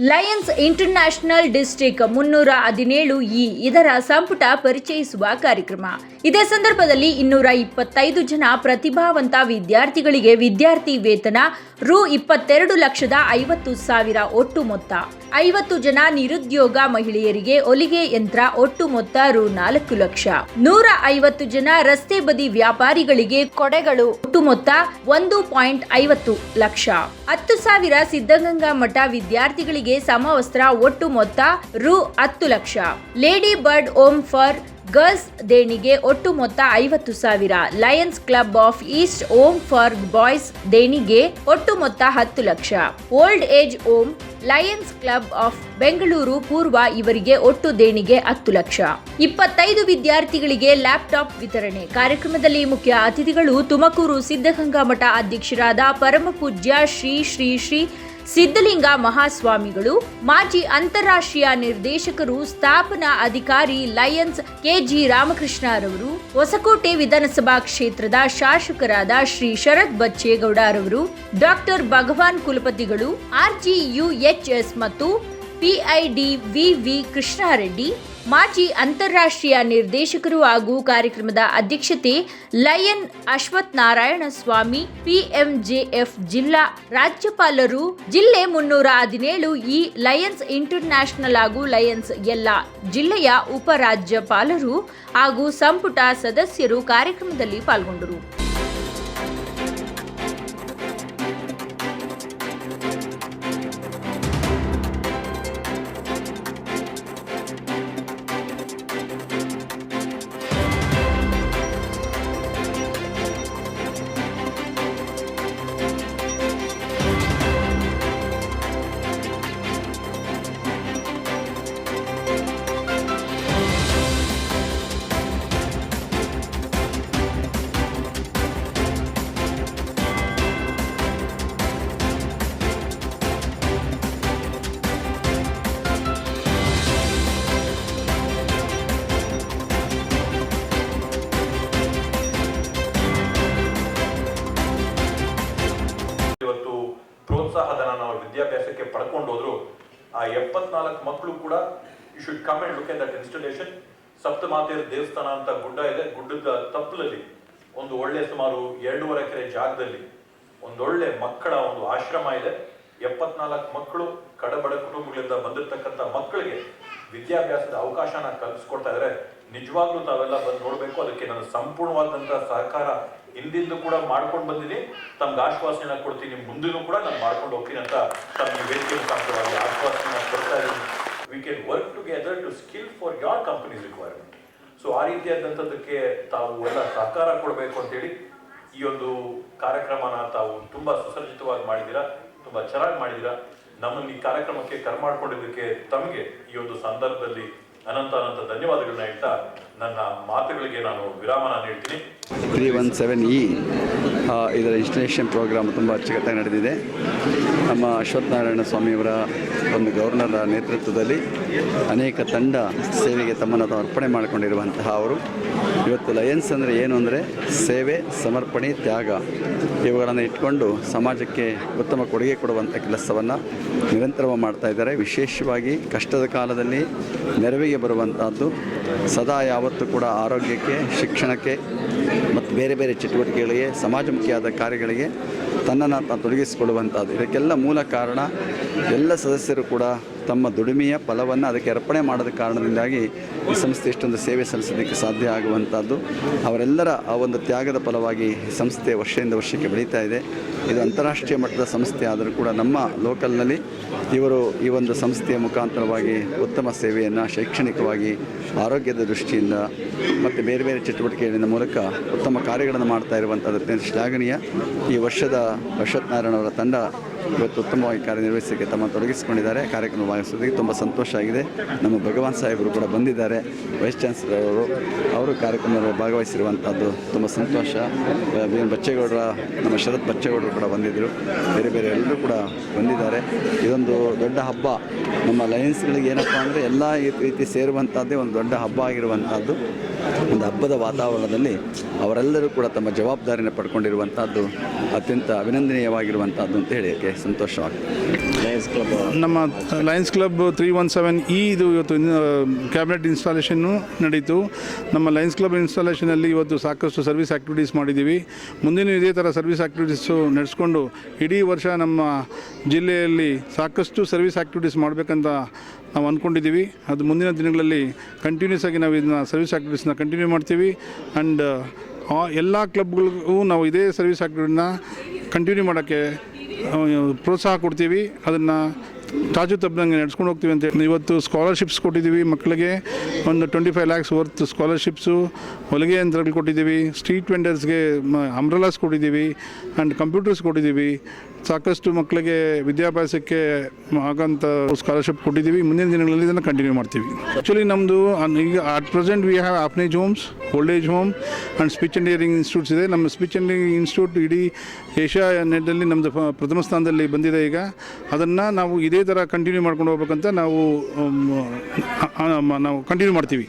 Lions international district ಮುನ್ನೂರ ಹದಿನೇಳು E ಇದರ ಸಂಪುಟ ಪರಿಚಯಿಸುವ ಕಾರ್ಯಕ್ರಮ. ಇದೇ ಸಂದರ್ಭದಲ್ಲಿ ಇನ್ನೂರ ಇಪ್ಪತ್ತೈದು ಜನ ಪ್ರತಿಭಾವಂತ ವಿದ್ಯಾರ್ಥಿಗಳಿಗೆ ವಿದ್ಯಾರ್ಥಿ ವೇತನ, ರು ಇಪ್ಪತ್ತೆರಡು ಲಕ್ಷದ ಐವತ್ತು ಸಾವಿರ ಒಟ್ಟು ಮೊತ್ತ. ಐವತ್ತು ಜನ ನಿರುದ್ಯೋಗ ಮಹಿಳೆಯರಿಗೆ ಹೊಲಿಗೆ ಯಂತ್ರ ಒಟ್ಟು ಮೊತ್ತ ರು ನಾಲ್ಕು ಲಕ್ಷ. ನೂರ ಐವತ್ತು ಜನ ರಸ್ತೆ ಬದಿ ವ್ಯಾಪಾರಿಗಳಿಗೆ ಕೊಡೆಗಳು. ಒಟ್ಟು ಮೊತ್ತ ಒಂದು ಪಾಯಿಂಟ್ ಐವತ್ತು ಲಕ್ಷ. ಹತ್ತು ಸಾವಿರ ಸಿದ್ಧಗಂಗಾ ಮಠ ವಿದ್ಯಾರ್ಥಿಗಳಿಗೆ ಸಮವಸ್ತ್ರ ಒಟ್ಟು ಮೊತ್ತ ರು ಹತ್ತು lakh. Lady bird home for girls ದೇಣಿಗೆ ಒಟ್ಟು ಮೊತ್ತ ಐವತ್ತು ಸಾವಿರ. Lions club of east home for boys ದೇಣಿಗೆ ಒಟ್ಟು ಮೊತ್ತ ಹತ್ತು lakh. Old age home, lions club of Bengaluru ಪೂರ್ವ ಇವರಿಗೆ ಒಟ್ಟು ದೇಣಿಗೆ ಹತ್ತು ಲಕ್ಷ. ಇಪ್ಪತ್ತೈದು ವಿದ್ಯಾರ್ಥಿಗಳಿಗೆ ಲ್ಯಾಪ್ಟಾಪ್ ವಿತರಣೆ. ಕಾರ್ಯಕ್ರಮದಲ್ಲಿ ಮುಖ್ಯ ಅತಿಥಿಗಳು ತುಮಕೂರು ಸಿದ್ಧಗಂಗಾ ಮಠ ಅಧ್ಯಕ್ಷರಾದ ಪರಮಪೂಜ್ಯ ಶ್ರೀ ಶ್ರೀ ಶ್ರೀ ಸಿದ್ಧಲಿಂಗ ಮಹಾಸ್ವಾಮಿಗಳು, ಮಾಜಿ ಅಂತಾರಾಷ್ಟ್ರೀಯ ನಿರ್ದೇಶಕರು, ಸ್ಥಾಪನಾ ಅಧಿಕಾರಿ ಲಯನ್ಸ್ ಕೆಜಿ ರಾಮಕೃಷ್ಣರವರು, ಹೊಸಕೋಟೆ ವಿಧಾನಸಭಾ ಕ್ಷೇತ್ರದ ಶಾಸಕರಾದ ಶ್ರೀ ಶರತ್ ಬಚ್ಚೇಗೌಡರವರು, ಡಾಕ್ಟರ್ ಭಗವಾನ್ ಕುಲಪತಿಗಳು ಆರ್ಜಿಯುಎಚ್ಎಸ್ ಮತ್ತು ಪಿಐಡಿ ವಿ ಕೃಷ್ಣಾರೆಡ್ಡಿ ಮಾಜಿ ಅಂತಾರಾಷ್ಟ್ರೀಯ ನಿರ್ದೇಶಕರು ಹಾಗೂ ಕಾರ್ಯಕ್ರಮದ ಅಧ್ಯಕ್ಷತೆ ಲಯನ್ ಅಶ್ವಥ್ ನಾರಾಯಣ ಸ್ವಾಮಿ, ಪಿಎಂಜೆಎಫ್ ಜಿಲ್ಲಾ ರಾಜ್ಯಪಾಲರು, ಜಿಲ್ಲೆ ಮುನ್ನೂರ ಹದಿನೇಳು ಈ ಲಯನ್ಸ್ ಇಂಟರ್ನ್ಯಾಷನಲ್ ಹಾಗೂ ಲಯನ್ಸ್ ಎಲ್ಲ ಜಿಲ್ಲೆಯ ಉಪರಾಜ್ಯಪಾಲರು ಹಾಗೂ ಸಂಪುಟ ಸದಸ್ಯರು ಕಾರ್ಯಕ್ರಮದಲ್ಲಿ ಪಾಲ್ಗೊಂಡರು. ಪ್ರೋತ್ಸಾಹಧನ ನಾವು ವಿದ್ಯಾಭ್ಯಾಸಕ್ಕೆ ಪಡ್ಕೊಂಡು ಹೋದ್ರು, ಆ ಎಪ್ಪತ್ನಾಲ್ಕು ಮಕ್ಕಳು ಕೂಡ you should come and look at that installation ಸಪ್ತಮಾತೆಯರ ದೇವಸ್ಥಾನ ಅಂತ ಗುಡ್ಡ ಇದೆ, ಗುಡ್ಡದ ತಪ್ಪಲಲ್ಲಿ, ಒಂದು ಒಳ್ಳೆ ಸುಮಾರು ಎರಡೂವರೆ ಎಕರೆ ಜಾಗದಲ್ಲಿ ಒಂದೊಳ್ಳೆ ಮಕ್ಕಳ ಒಂದು ಆಶ್ರಮ ಇದೆ. ಎಪ್ಪತ್ನಾಲ್ಕು ಮಕ್ಕಳು, ಕಡಬಡ ಕುಟುಂಬಗಳಿಂದ ಬಂದಿರತಕ್ಕಂಥ ಮಕ್ಕಳಿಗೆ ವಿದ್ಯಾಭ್ಯಾಸದ ಅವಕಾಶನ ಕಲ್ಪಿಸ್ಕೊಡ್ತಾ ಇದ್ದಾರೆ ನಿಜವಾಗ್ಲೂ ತಾವೆಲ್ಲ ಬಂದು ನೋಡಬೇಕು. ಅದಕ್ಕೆ ನಾನು ಸಂಪೂರ್ಣವಾದಂಥ ಸಹಕಾರ ಹಿಂದಿಂದು ಕೂಡ ಮಾಡ್ಕೊಂಡು ಬಂದಿನಿ ತಮ್ಗೆ ಆಶ್ವಾಸನೆ ಕೊಡ್ತೀನಿ. ಮುಂದಿನೂ ಕೂಡ ನಾನು ಮಾಡ್ಕೊಂಡು ಹೋಗ್ತೀನಿ ಅಂತ ತಮ್ಮ ವೇದಿಕೆ ಮುಖಾಂತರವಾಗಿ ಆಶ್ವಾಸನೆ ಕೊಡ್ತಾ ಇದ್ದೀನಿ. We can work together to skill for your companies requirement so ಆ ರೀತಿಯಾದಂಥದ್ದಕ್ಕೆ ತಾವು ಎಲ್ಲ ಸಹಕಾರ ಕೊಡಬೇಕು ಅಂತೇಳಿ ಈ ಒಂದು ಕಾರ್ಯಕ್ರಮನ ತಾವು ತುಂಬ ಸುಸರ್ಜಿತವಾಗಿ ಮಾಡಿದ್ದೀರಾ. ತುಂಬಾ ಚೆನ್ನಾಗಿ ಮಾಡಿದ್ದೀರಾ ನಮ್ಮನ್ನು ಈ ಕಾರ್ಯಕ್ರಮಕ್ಕೆ ಕರೆ ಮಾಡಿಕೊಂಡಿದ್ದಕ್ಕೆ ತಮಗೆ ಈ ಒಂದು ಸಂದರ್ಭದಲ್ಲಿ ಅನಂತ ಅನಂತ ಧನ್ಯವಾದಗಳನ್ನ ಹೇಳ್ತಾ ನನ್ನ ಮಾತುಗಳಿಗೆ ನಾನು ವಿರಾಮನ ನೀಡ್ತೀನಿ. ತ್ರೀ ಒನ್ ಸೆವೆನ್ ಇ ಇದರ ಇನ್ಸ್ಟಲೇಷನ್ ಪ್ರೋಗ್ರಾಮ್ ತುಂಬ ಅಚ್ಚುಕಟ್ಟಾಗಿ ನಡೆದಿದೆ. ನಮ್ಮ ಅಶ್ವತ್ಥನಾರಾಯಣ ಸ್ವಾಮಿಯವರ ಒಂದು ಗವರ್ನರ ನೇತೃತ್ವದಲ್ಲಿ ಅನೇಕ ತಂಡ ಸೇವೆಗೆ ತಮ್ಮನ್ನು ತಾವು ಅರ್ಪಣೆ ಮಾಡಿಕೊಂಡಿರುವಂತಹ ಅವರು. ಇವತ್ತು ಲಯನ್ಸ್ ಅಂದರೆ ಏನು ಅಂದರೆ ಸೇವೆ, ಸಮರ್ಪಣೆ, ತ್ಯಾಗ ಇವುಗಳನ್ನು ಇಟ್ಕೊಂಡು ಸಮಾಜಕ್ಕೆ ಉತ್ತಮ ಕೊಡುಗೆ ಕೊಡುವಂಥ ಕೆಲಸವನ್ನು ನಿರಂತರವಾಗಿ ಮಾಡ್ತಾ ಇದ್ದಾರೆ. ವಿಶೇಷವಾಗಿ ಕಷ್ಟದ ಕಾಲದಲ್ಲಿ ನೆರವಿಗೆ ಬರುವಂಥದ್ದು ಸದಾ ಯಾವತ್ತೂ ಕೂಡ ಆರೋಗ್ಯಕ್ಕೆ, ಶಿಕ್ಷಣಕ್ಕೆ ಮತ್ತು ಬೇರೆ ಬೇರೆ ಚಟುವಟಿಕೆಗಳಿಗೆ ಸಮಾಜಮುಖಿಯಾದ ಕಾರ್ಯಗಳಿಗೆ ತನ್ನನ್ನು ತಾನು ತೊಡಗಿಸಿಕೊಳ್ಳುವಂಥದ್ದು ಇದಕ್ಕೆಲ್ಲ ಮೂಲ ಕಾರಣ ಎಲ್ಲ ಸದಸ್ಯರು ಕೂಡ ತಮ್ಮ ದುಡಿಮೆಯ ಫಲವನ್ನು ಅದಕ್ಕೆ ಅರ್ಪಣೆ ಮಾಡದ ಕಾರಣದಿಂದಾಗಿ ಈ ಸಂಸ್ಥೆ ಇಷ್ಟೊಂದು ಸೇವೆ ಸಲ್ಲಿಸೋದಕ್ಕೆ ಸಾಧ್ಯ ಆಗುವಂಥದ್ದು ಅವರೆಲ್ಲರ ಆ ಒಂದು ತ್ಯಾಗದ ಫಲವಾಗಿ ಸಂಸ್ಥೆ ವರ್ಷದಿಂದ ವರ್ಷಕ್ಕೆ ಬೆಳೀತಾ ಇದೆ. ಇದು ಅಂತಾರಾಷ್ಟ್ರೀಯ ಮಟ್ಟದ ಸಂಸ್ಥೆ, ಆದರೂ ಕೂಡ ನಮ್ಮ ಲೋಕಲ್ನಲ್ಲಿ ಇವರು ಈ ಒಂದು ಸಂಸ್ಥೆಯ ಮುಖಾಂತರವಾಗಿ ಉತ್ತಮ ಸೇವೆಯನ್ನು ಶೈಕ್ಷಣಿಕವಾಗಿ, ಆರೋಗ್ಯದ ದೃಷ್ಟಿಯಿಂದ ಮತ್ತು ಬೇರೆ ಬೇರೆ ಚಟುವಟಿಕೆಗಳಿಂದ ಮೂಲಕ ಉತ್ತಮ ಕಾರ್ಯಗಳನ್ನು ಮಾಡ್ತಾ ಇರುವಂಥದ್ದು ಶ್ಲಾಘನೀಯ. ಈ ವರ್ಷದ ಅಶ್ವತ್ಥನಾರಾಯಣ ಅವರ ತಂಡ ಇವತ್ತು ಉತ್ತಮವಾಗಿ ಕಾರ್ಯನಿರ್ವಹಿಸಲಿಕ್ಕೆ ತಮ್ಮ ತೊಡಗಿಸಿಕೊಂಡಿದ್ದಾರೆ. ಕಾರ್ಯಕ್ರಮ ಭಾಗವಹಿಸೋದಕ್ಕೆ ತುಂಬ ಸಂತೋಷ ಆಗಿದೆ. ನಮ್ಮ ಭಗವಾನ್ ಸಾಹೇಬರು ಕೂಡ ಬಂದಿದ್ದಾರೆ. ವೈಸ್ ಚಾನ್ಸಲರ್ ಅವರು ಅವರು ಕಾರ್ಯಕ್ರಮದಲ್ಲಿ ಭಾಗವಹಿಸಿರುವಂಥದ್ದು ತುಂಬ ಸಂತೋಷ. ಬಿ ಬಚ್ಚೇಗೌಡರ, ನಮ್ಮ ಶರತ್ ಬಚ್ಚೇಗೌಡರು ಕೂಡ ಬಂದಿದ್ದರು. ಬೇರೆ ಬೇರೆ ಎಲ್ಲರೂ ಕೂಡ ಬಂದಿದ್ದಾರೆ. ಇದೊಂದು ದೊಡ್ಡ ಹಬ್ಬ. ನಮ್ಮ ಲಯನ್ಸ್ಗಳಿಗೆ ಏನಪ್ಪ ಅಂದರೆ ಎಲ್ಲ ರೀತಿ ಸೇರುವಂಥದ್ದೇ ಒಂದು ದೊಡ್ಡ ಹಬ್ಬ ಆಗಿರುವಂಥದ್ದು. ಒಂದು ಹಬ್ಬದ ವಾತಾವರಣದಲ್ಲಿ ಅವರೆಲ್ಲರೂ ಕೂಡ ತಮ್ಮ ಜವಾಬ್ದಾರಿನ ಪಡ್ಕೊಂಡಿರುವಂಥದ್ದು ಅತ್ಯಂತ ಅಭಿನಂದನೀಯವಾಗಿರುವಂಥದ್ದು ಅಂತ ಹೇಳೋಕ್ಕೆ ಸಂತೋಷವಾಗ್ತದೆ ನಮ್ಮ lions club three one seven E ಇದು ಇವತ್ತು ಕ್ಯಾಬಿನೆಟ್ ಇನ್ಸ್ಟಾಲೇಷನ್ನು ನಡೀತು. ನಮ್ಮ ಲಯನ್ಸ್ ಕ್ಲಬ್ ಇನ್ಸ್ಟಾಲೇಷನಲ್ಲಿ ಇವತ್ತು ಸಾಕಷ್ಟು ಸರ್ವಿಸ್ ಆ್ಯಕ್ಟಿವಿಟೀಸ್ ಮಾಡಿದ್ದೀವಿ. ಮುಂದಿನ ಇದೇ ಥರ ಸರ್ವಿಸ್ ಆ್ಯಕ್ಟಿವಿಟೀಸು ನಡೆಸ್ಕೊಂಡು, ಇಡೀ ವರ್ಷ ನಮ್ಮ ಜಿಲ್ಲೆಯಲ್ಲಿ ಸಾಕಷ್ಟು ಸರ್ವಿಸ್ ಆ್ಯಕ್ಟಿವಿಟೀಸ್ ಮಾಡಬೇಕಂತ ನಾವು ಅಂದ್ಕೊಂಡಿದ್ದೀವಿ ಅದು ಮುಂದಿನ ದಿನಗಳಲ್ಲಿ ಕಂಟಿನ್ಯೂಸ್ ಆಗಿ ನಾವು ಇದನ್ನ ಸರ್ವಿಸ್ ಆ್ಯಕ್ಟಿವಿಟೀಸ್ನ ಕಂಟಿನ್ಯೂ ಮಾಡ್ತೀವಿ. ಆ್ಯಂಡ್ ಎಲ್ಲ ಕ್ಲಬ್ಗಳಿಗೂ ನಾವು ಇದೇ ಸರ್ವಿಸ್ ಆ್ಯಕ್ಟಿವಿಟಿನ ಕಂಟಿನ್ಯೂ ಮಾಡೋಕ್ಕೆ ಪ್ರೋತ್ಸಾಹ ಕೊಡ್ತೀವಿ, ಅದನ್ನು ಚಾಚು ತಪ್ಪದಂಗೆ ನಡ್ಸ್ಕೊಂಡು ಹೋಗ್ತೀವಿ ಅಂತ ಹೇಳಿ. ಇವತ್ತು ಸ್ಕಾಲರ್ಶಿಪ್ಸ್ ಕೊಟ್ಟಿದ್ದೀವಿ, ಮಕ್ಕಳಿಗೆ ಒಂದು twenty five lakhs worth scholarships ಹೊಲಿಗೆ ಯಂತ್ರಗಳು ಕೊಟ್ಟಿದ್ದೀವಿ ಸ್ಟ್ರೀಟ್ ವೆಂಡರ್ಸ್ಗೆ ಅಂಬ್ರಲಾಸ್ ಕೊಟ್ಟಿದ್ದೀವಿ ಆ್ಯಂಡ್ ಕಂಪ್ಯೂಟರ್ಸ್ ಕೊಟ್ಟಿದ್ದೀವಿ. ಸಾಕಷ್ಟು ಮಕ್ಕಳಿಗೆ ವಿದ್ಯಾಭ್ಯಾಸಕ್ಕೆ ಆಗಂತ ಸ್ಕಾಲರ್ಶಿಪ್ ಕೊಟ್ಟಿದ್ದೀವಿ. ಮುಂದಿನ ದಿನಗಳಲ್ಲಿ ಇದನ್ನು ಕಂಟಿನ್ಯೂ ಮಾಡ್ತೀವಿ. ಆ್ಯಕ್ಚುಲಿ ನಮ್ಮದು ಈಗ at present we have orphanage homes old age home and speech and hearing institutes ಇದೆ. ನಮ್ಮ ಸ್ಪೀಚ್ ಆ್ಯಂಡ್ ಹಿಯರಿಂಗ್ ಇನ್ಸ್ಟಿಟ್ಯೂಟ್ ಇಡೀ ಏಷ್ಯಾ ನೆಟ್ಟಲ್ಲಿ ನಮ್ಮದು ಪ್ರಥಮ ಸ್ಥಾನದಲ್ಲಿ ಬಂದಿದೆ ಈಗ. ಅದನ್ನು ನಾವು ಇದೇ ಥರ ಕಂಟಿನ್ಯೂ ಮಾಡ್ಕೊಂಡು ಹೋಗ್ಬೇಕಂತ ನಾವು ನಾವು ಕಂಟಿನ್ಯೂ ಮಾಡ್ತೀವಿ.